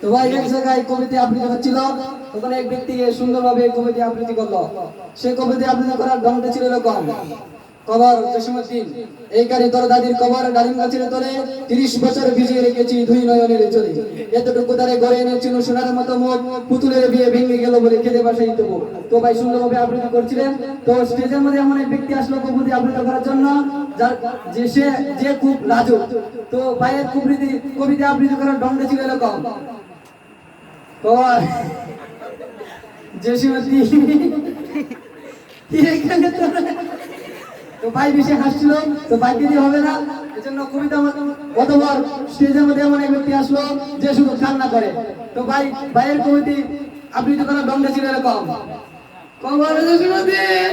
তো ভাই, এক জায়গায় কবিতা আবৃত্তি হচ্ছিল। ওখানে এক ব্যক্তিকে সুন্দরভাবে কবিতা আবৃত্তি করল। সে কবিতা আবৃত্তি করার ঢংটা ছিল এরকম। কবর জসীমউদ্দিন। এই কারি তোর দাদির কবর, ডালিম গাছের তলে তিরিশ বছর ভিজিয়ে রেখেছি দুই নয়নের চলে এতটুকু তারে গড়ে এনেছিল সোনার মতো মুখ, পুতুলের বিয়ে ভেঙে গেল বলে খেতে বাসাই দেবো তো ভাই সুন্দরভাবে আবৃত্তি করছিলেন। তো স্টেজের মধ্যে এমন এক ব্যক্তি আসলো কবিতা আবৃত্তি করার জন্য। যে যে খুব তো ভাইয়ের কবিতা কবিতা আবৃত্তি করার ছিল এরকম। জসীমউদ্দিন তো ভাই বেশি হাসছিল, তো ভাইকে দিয়ে হবে না। এজন্য কবিতা কতবার স্টেজের মধ্যে এমন এক ব্যক্তি আসলো যে শুধু কান্না করে। তো ভাই ভাইয়ের কবিতা আবৃত্তি করার দণ্ডে ছিল এরকম। কবর জসীমউদ্দিন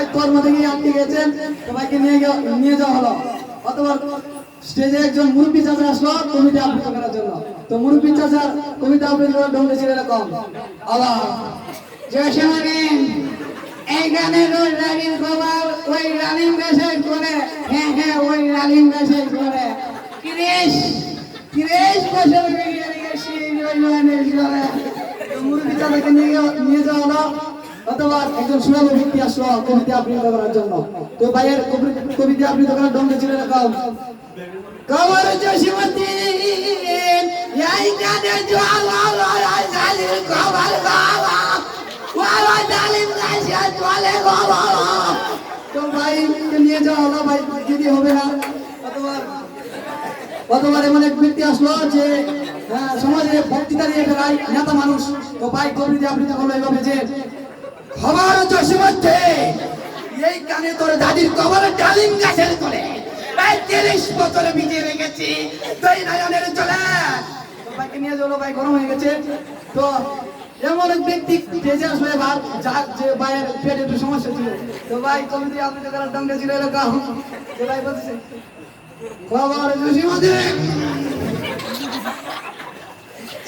ভাই তোর মধ্যে আটকে গেছেন? তো ভাইকে নিয়ে নিয়ে যাওয়া হলো। অতবার স্টেজে একজন মুরব্বী চাচা আসলো, কবিতা আবৃত্তি করার জন্য। তো মুরব্বী চাচার কবিতা আবৃত্তি করার ঢঙ্গে ছিল এরকম। আল্লাহ। জয়সমানীন এইখানে রোজ রানীর খবর ওই রানীম গাছের করে। হ্যাঁ হ্যাঁ ওই রানীম গাছের করে। তিরিশ তিরিশ বছর বেরিয়ে গেছি ওই চাচাকে নিয়ে যাওয়া হলো। অথবা একজন সুনামী ব্যক্তি আসলো কবিতা করার জন্য। তো ভাইয়ের কবি- কবিতা আবৃত্তি করার ঢঙ্গে ছিল এরকম। কবর লড়াই জালির কবর বাবা। বাবা জালিম গাছে চলে বাবা তো ভাই নিয়ে যাওয়া হলো, ভাই যদি হবে না কতবার এমন এক ব্যক্তি আসলো যে সমাজে বক্তৃতা দিয়ে বেড়ায় নেতা মানুষ। তো ভাই কবিতা আবৃত্তি করল এইভাবে যে খবর জসীমধ্যে এই কানে তোর দাদির কবর ডালিম গাছের তলে ভাই তিরিশ বছরে ভিজিয়ে রেখেছি। তুই নয়নের চলে ভাইকে নিয়ে যাব ভাই, গরম হয়ে গেছে। তো এমন এক ব্যক্তি স্টেজে আসলো এবার, যার যে ভাইয়ের পেটে একটু সমস্যা ছিল। তো ভাই কমিটি আপনি তো করার দঙ্গে ছিল এরকম তো ভাই বলতেছে খবর জসীমধ্যে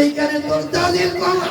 এইখানে তোর দাদির কবর।